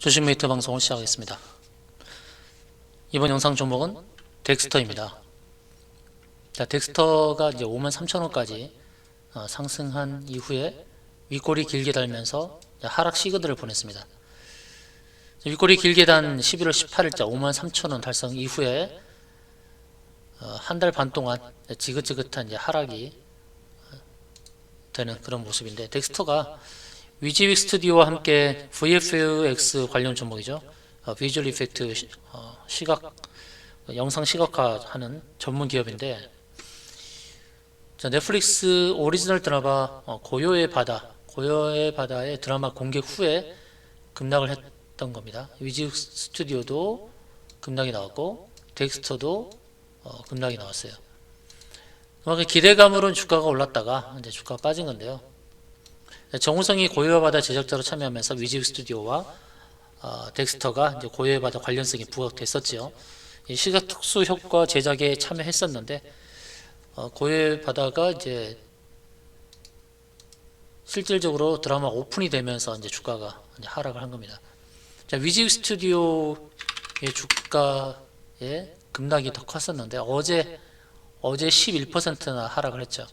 주식 메이트 방송을 시작하겠습니다. 이번 영상 종목은 덱스터입니다. 자, 덱스터가 이제 53,000원까지 어, 상승한 이후에 윗골이 길게 달면서 하락 시그널을 보냈습니다. 윗골이 길게 단 11월 18일자 53,000원 달성 이후에 어, 한달 반 동안 지긋지긋한 이제 하락이 어, 되는 그런 모습인데 덱스터가 위지윅 스튜디오와 함께 VFX 관련 종목이죠. 어, 비주얼 이펙트 시, 어, 시각 어, 영상 시각화하는 전문 기업인데 자, 넷플릭스 오리지널 드라마 어, 고요의 바다 고요의 바다의 드라마 공개 후에 급락을 했던 겁니다. 위지윅 스튜디오도 급락이 나왔고 덱스터도 어, 급락이 나왔어요. 기대감으로는 주가가 올랐다가 이제 주가가 빠진 건데요. 정우성이 고요의 바다 제작자로 참여하면서 위지윅 스튜디오와 어, 덱스터가 이제 고요의 바다 관련성이 부각됐었지요. 이 시각 특수 효과 제작에 참여했었는데 어, 고요의 바다가 이제 실질적으로 드라마 오픈이 되면서 이제 주가가 이제 하락을 한 겁니다. 자, 위지윅 스튜디오의 주가의 급락이 더 컸었는데 어제 어제 11%나 하락을 했죠.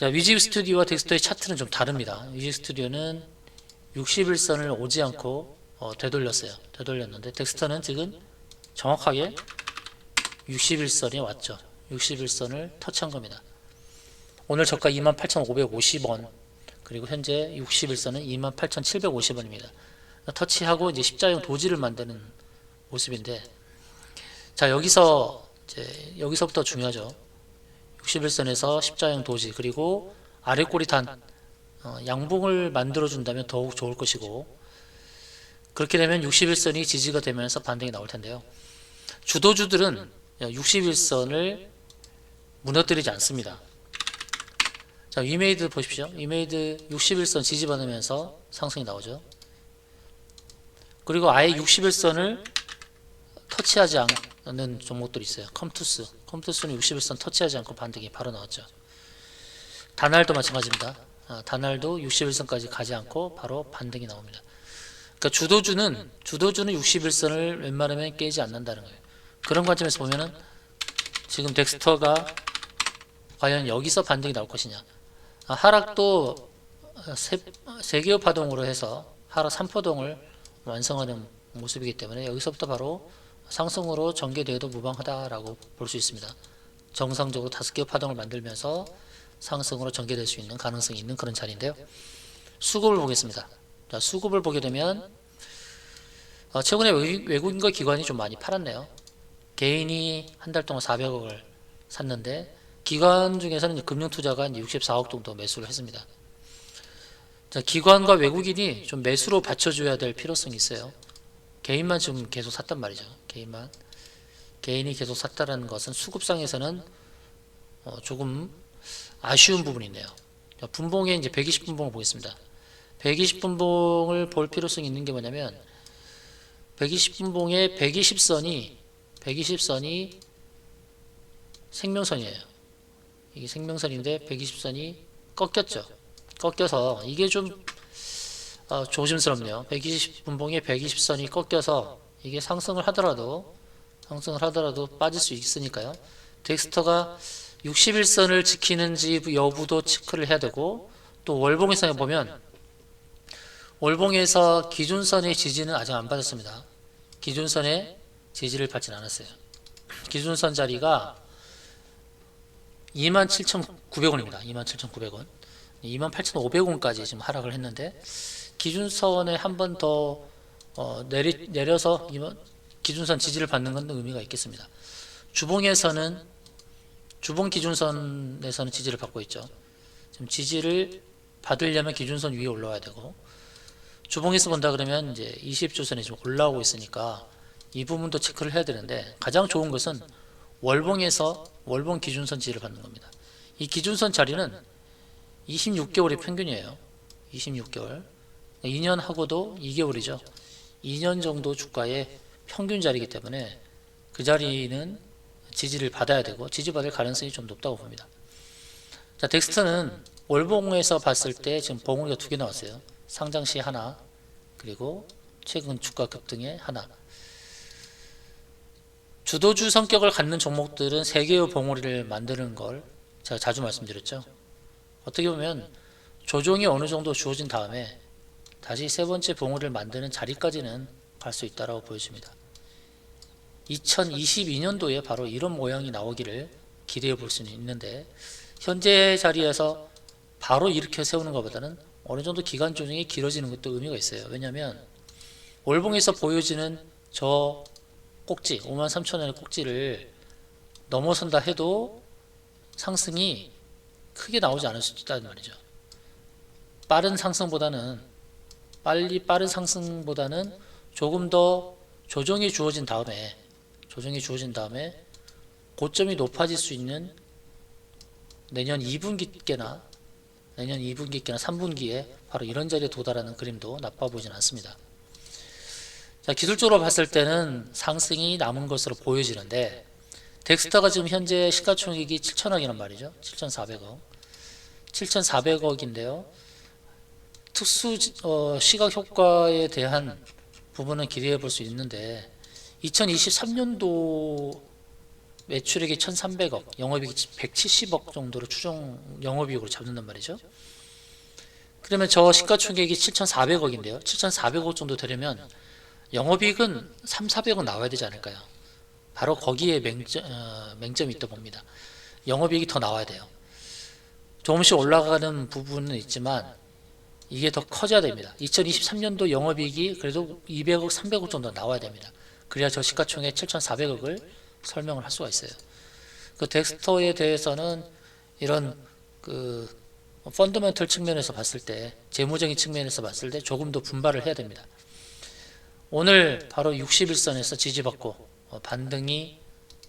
자, 위지윅 스튜디오와 덱스터의 차트는 좀 다릅니다. 위지윅 스튜디오는 61선을 오지 않고 어, 되돌렸어요. 되돌렸는데 덱스터는 지금 정확하게 61선이 왔죠. 61선을 터치한 겁니다. 오늘 저가 28,550원 그리고 현재 61선은 28,750원입니다. 터치하고 이제 십자형 도지를 만드는 모습인데 자 여기서 이제 여기서부터 중요하죠. 61선에서 십자형 도지 그리고 아래 꼬리 단 어, 양봉을 만들어 준다면 더욱 좋을 것이고 그렇게 되면 61선이 지지가 되면서 반등이 나올 텐데요. 주도주들은 61선을 무너뜨리지 않습니다. 자, 이메이드 보십시오. 이메이드 61선 지지받으면서 상승이 나오죠. 그리고 아예 61선을 터치하지 않는 종목들이 있어요. 컴투스. 컴투스는 61선 터치하지 않고 반등이 바로 나왔죠. 다날도 마찬가지입니다. 아, 다날도 61선까지 가지 않고 바로 반등이 나옵니다. 그러니까 주도주는 주도주는 61선을 웬만하면 깨지 않는다는 거예요. 그런 관점에서 보면은 지금 덱스터가 과연 여기서 반등이 나올 것이냐. 아, 하락도 세, 세기호 파동으로 해서 하락 3포동을 완성하는 모습이기 때문에 여기서부터 바로 상승으로 전개되어도 무방하다라고 볼 수 있습니다. 정상적으로 다섯 개의 파동을 만들면서 상승으로 전개될 수 있는 가능성이 있는 그런 자리인데요. 수급을 보겠습니다. 자, 수급을 보게 되면 어, 최근에 외- 외국인과 기관이 좀 많이 팔았네요. 개인이 한 달 동안 400억을 샀는데 기관 중에서는 금융투자가 이제 64억 정도 매수를 했습니다. 자, 기관과 외국인이 좀 매수로 받쳐줘야 될 필요성이 있어요. 개인만 지금 계속 샀단 말이죠. 개인만 개인이 계속 샀다라는 것은 수급상에서는 어, 조금 아쉬운 부분이 있네요. 자, 분봉에 이제 120분봉을 보겠습니다. 120분봉을 볼 필요성이 있는 게 뭐냐면 120분봉에 120선이 120선이 생명선이에요. 이게 생명선인데 120선이 꺾였죠. 꺾여서 이게 좀 어, 조심스럽네요. 120 분봉에 120선이 꺾여서 이게 상승을 하더라도 상승을 하더라도 빠질 수 있으니까요. 덱스터가 61선을 지키는지 여부도 체크를 해야 되고 또 월봉에서 보면 월봉에서 기준선의 지지는 아직 안 받았습니다. 기준선의 지지를 받진 않았어요. 기준선 자리가 27,900원입니다. 27,900원. 28,500원까지 지금 하락을 했는데 기준선에 한 번 더 어, 내리, 내려서 기준선 지지를 받는 건 의미가 있겠습니다. 주봉에서는 주봉 기준선에서는 지지를 받고 있죠. 지금 지지를 받으려면 기준선 위에 올라와야 되고 주봉에서 본다 그러면 이제 20조선이 지금 올라오고 있으니까 이 부분도 체크를 해야 되는데 가장 좋은 것은 월봉에서 월봉 기준선 지지를 받는 겁니다. 이 기준선 자리는 26개월의 평균이에요. 26개월. 2년 하고도 2개월이죠. 2년 정도 주가의 평균 자리이기 때문에 그 자리는 지지를 받아야 되고 지지받을 가능성이 좀 높다고 봅니다. 자, 덱스터는 월봉에서 봤을 때 지금 봉우리가 두 개 나왔어요. 상장 시 하나, 그리고 최근 주가 급등의 하나. 주도주 성격을 갖는 종목들은 세 개의 봉우리를 만드는 걸 제가 자주 말씀드렸죠. 어떻게 보면 조정이 어느 정도 주어진 다음에 다시 세 번째 봉우리를 만드는 자리까지는 갈 수 있다라고 보여집니다. 2022년도에 바로 이런 모양이 나오기를 기대해 볼 수는 있는데 현재 자리에서 바로 이렇게 세우는 것보다는 어느 정도 기간 조정이 길어지는 것도 의미가 있어요. 왜냐하면 월봉에서 보여지는 저 꼭지 5만 3천 원의 꼭지를 넘어선다 해도 상승이 크게 나오지 않을 수 있다는 말이죠. 빠른 상승보다는 빨리 빠른 상승보다는 조금 더 조정이 주어진 다음에 조정이 주어진 다음에 고점이 높아질 수 있는 내년 2분기께나 내년 2분기께나 3분기에 바로 이런 자리에 도달하는 그림도 나빠 보이진 않습니다. 자, 기술적으로 봤을 때는 상승이 남은 것으로 보여지는데 덱스터가 지금 현재 시가총액이 7천억이란 말이죠. 7,400억. 7,400억인데요. 특수 어, 시각 효과에 대한 부분은 기대해 볼 수 있는데 2023년도 매출액이 1,300억, 영업이익이 170억 정도로 추정 영업이익으로 잡는단 말이죠. 그러면 저 시가총액이 7,400억인데요. 7,400억 정도 되려면 영업이익은 3, 400억 나와야 되지 않을까요? 바로 거기에 맹점, 어, 맹점이 있다 봅니다. 영업이익이 더 나와야 돼요. 조금씩 올라가는 부분은 있지만 이게 더 커져야 됩니다. 2023년도 영업이익이 그래도 200억, 300억 정도 나와야 됩니다. 그래야 저 시가총액 7,400억을 설명을 할 수가 있어요. 그 덱스터에 대해서는 이런 그 펀더멘털 측면에서 봤을 때 재무적인 측면에서 봤을 때 조금 더 분발을 해야 됩니다. 오늘 바로 61선에서 지지받고 어, 반등이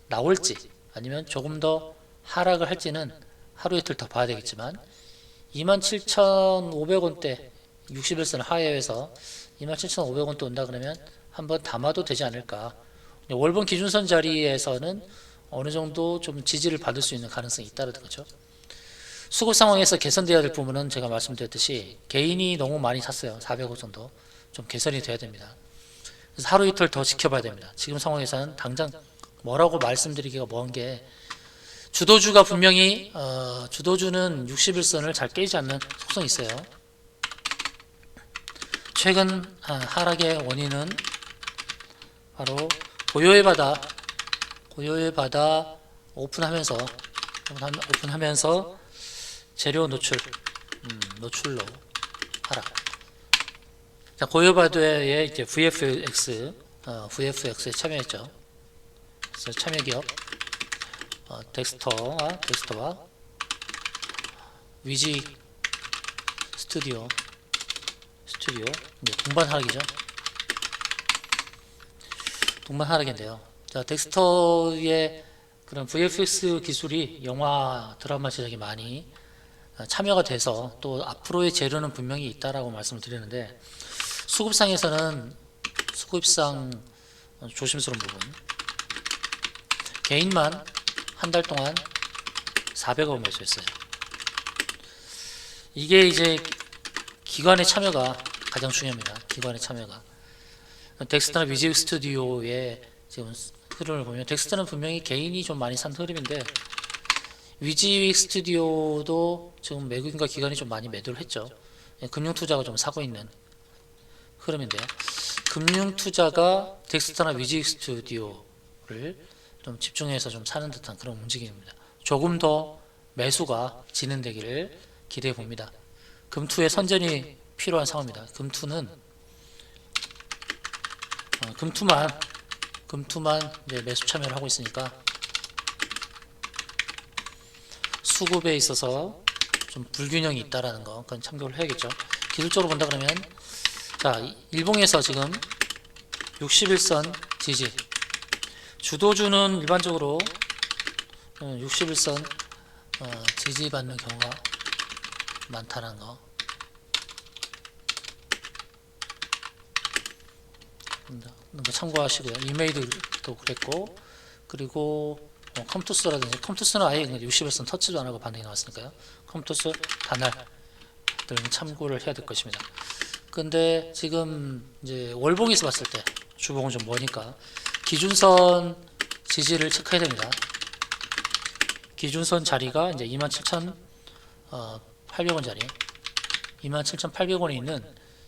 나올지 아니면 조금 더 하락을 할지는 하루 이틀 더 봐야 되겠지만 27,500원대 61선 하회에서 27,500원대 온다 그러면 한번 담아도 되지 않을까 월봉 기준선 자리에서는 어느 정도 좀 지지를 받을 수 있는 가능성이 있다는 거죠. 수급 상황에서 개선돼야 될 부분은 제가 말씀드렸듯이 개인이 너무 많이 샀어요. 400억 정도 좀 개선이 돼야 됩니다. 그래서 하루 이틀 더 지켜봐야 됩니다. 지금 상황에서는 당장 뭐라고 말씀드리기가 먼 게 주도주가 분명히 어, 주도주는 61선을 잘 깨지 않는 속성이 있어요. 최근 아, 하락의 원인은 바로 고요의 바다 고요의 바다 오픈하면서 오픈하면서 재료 노출 음, 노출로 하락. 자 고요 바다에 이제 VFX 어, VFX에 참여했죠. 그래서 참여 기업 어, 덱스터와 덱스터와 위지 스튜디오 스튜디오 이제 동반 하락이죠. 동반 하락인데요. 자, 덱스터의 그런 VFX 기술이 영화 드라마 제작에 많이 어, 참여가 돼서 또 앞으로의 재료는 분명히 있다라고 말씀을 드리는데 수급상에서는 수급상 어, 조심스러운 부분 개인만 한 달 동안 400억 매수했어요. 이게 이제 기관의 참여가 가장 중요합니다. 기관의 참여가. 덱스터나 뮤직 스튜디오의 지금 흐름을 보면 덱스터는 분명히 개인이 좀 많이 산 흐름인데 위지 스튜디오도 지금 외국인과 기관이 좀 많이 매도를 했죠. 예, 금융 투자가 좀 사고 있는 흐름인데요. 금융 투자가 덱스터나 위지 스튜디오를 좀 집중해서 좀 사는 듯한 그런 움직임입니다. 조금 더 매수가 진행되기를 기대해 봅니다. 금투의 선전이 필요한 상황입니다. 금투는 어, 금투만 금투만 이제 매수 참여를 하고 있으니까 수급에 있어서 좀 불균형이 있다라는 거 그건 참고를 해야겠죠. 기술적으로 본다 그러면 자 일봉에서 지금 61선 지지 주도주는 일반적으로 61선 어, 지지받는 경우가 많다는 거. 거 참고하시고요. 이메일도 그랬고 그리고 어, 컴투스라든지 컴투스는 아예 60일선 터치도 안 하고 반응이 나왔으니까요. 컴투스 단알들은 참고를 해야 될 것입니다. 근데 지금 이제 월봉에서 봤을 때 주봉은 좀 머니까 기준선 지지를 체크해야 됩니다. 기준선 자리가 이제 27,800원 자리, 27,800원에 있는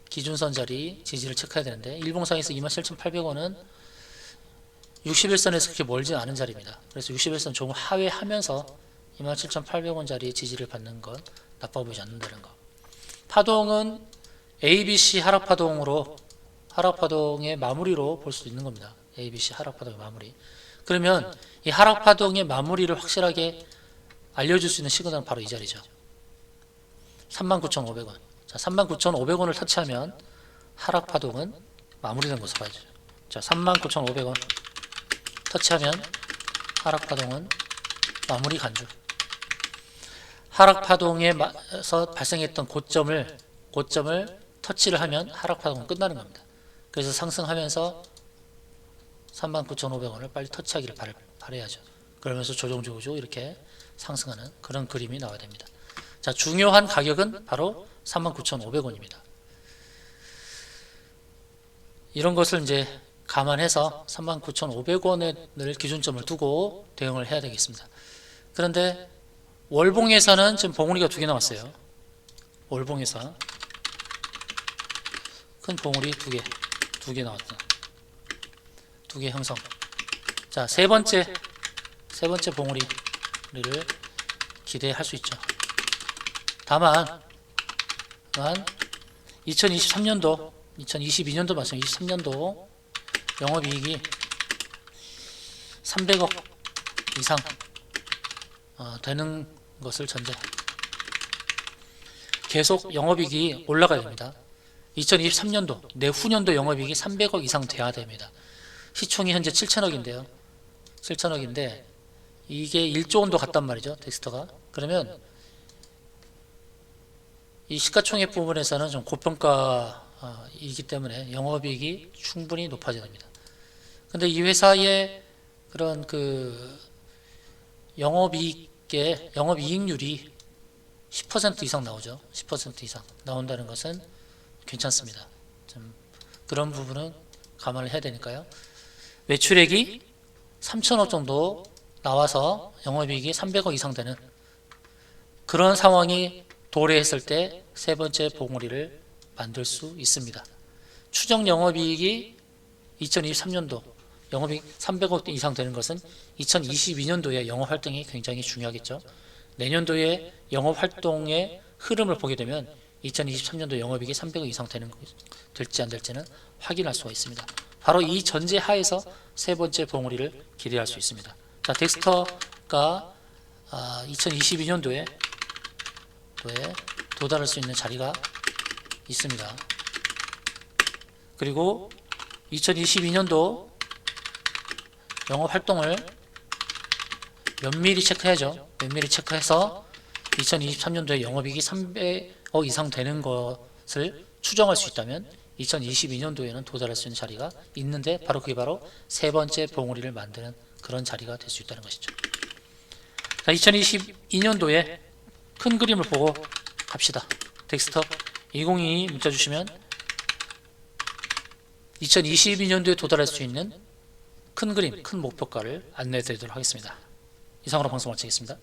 기준선 자리 지지를 체크해야 되는데 일봉상에서 27,800원은 61선에서 그렇게 멀지 않은 자리입니다. 그래서 61선 조금 하회하면서 27,800원 자리의 지지를 받는 건 나빠 보이지 않는다는 거. 파동은 ABC 하락 파동으로 하락 파동의 마무리로 볼 수 있는 겁니다. ABC 하락 파동의 마무리. 그러면 이 하락 파동의 마무리를 확실하게 알려줄 수 있는 시그널은 바로 이 자리죠. 39,500원. 자, 39,500원을 터치하면 하락 파동은 마무리된 것을 봐야죠. 자, 39,500원 터치하면 하락 파동은 마무리 간주. 하락 파동에서 발생했던 고점을 고점을 터치를 하면 하락 파동은 끝나는 겁니다. 그래서 상승하면서 39,500원을 빨리 터치하기를 바라, 바라야죠. 그러면서 조정조조 이렇게 상승하는 그런 그림이 나와야 됩니다. 자, 중요한 가격은 바로 39,500원입니다. 이런 것을 이제 감안해서 39,500원을 기준점을 두고 대응을 해야 되겠습니다. 그런데 월봉에서는 지금 봉우리가 두 개 나왔어요. 월봉에서 큰 봉우리 두 개, 두 개 나왔다. 두 개 형성. 자, 세 번째, 세 번째 봉우리를 기대할 수 있죠. 다만, 다만 2023년도, 2022년도 말씀, 23년도 영업이익이 300억 이상 어, 되는 것을 전제. 계속 영업이익이 올라가야 됩니다. 2023년도 내후년도 영업이익이 300억 이상 돼야 됩니다. 시총이 현재 7천억인데요. 7천억인데 이게 1조 원도 갔단 말이죠. 덱스터가. 그러면 이 시가총액 부분에서는 좀 고평가이기 때문에 영업이익이 충분히 높아져야 됩니다. 근데 이 회사의 그런 그 영업이익의 영업이익률이 10% 이상 나오죠. 10% 이상 나온다는 것은 괜찮습니다. 좀 그런 부분은 감안을 해야 되니까요. 매출액이 3천억 정도 나와서 영업이익이 300억 이상 되는 그런 상황이 도래했을 때 세 번째 봉우리를 만들 수 있습니다. 추정 영업이익이 2023년도 영업이익 300억 이상 되는 것은 2022년도에 영업 활동이 굉장히 중요하겠죠. 내년도에 영업 활동의 흐름을 보게 되면 2023년도 영업이익이 300억 이상 되는 것 될지 안 될지는 확인할 수가 있습니다. 바로 이 전제 하에서 세 번째 봉우리를 기대할 수 있습니다. 자, 덱스터가 2022년도에 도에 도달할 수 있는 자리가 있습니다. 그리고 2022년도 영업 활동을 면밀히 체크해야죠. 면밀히 체크해서 2023년도에 영업이익이 300억 이상 되는 것을 추정할 수 있다면 2022년도에는 도달할 수 있는 자리가 있는데 바로 그게 바로 세 번째 봉우리를 만드는 그런 자리가 될 수 있다는 것이죠. 자, 2022년도에 큰 그림을 보고 갑시다. 텍스터 2022 문자 주시면 2022년도에 도달할 수 있는 큰 그림, 큰 목표가를 안내해 드리도록 하겠습니다. 이상으로 방송 마치겠습니다.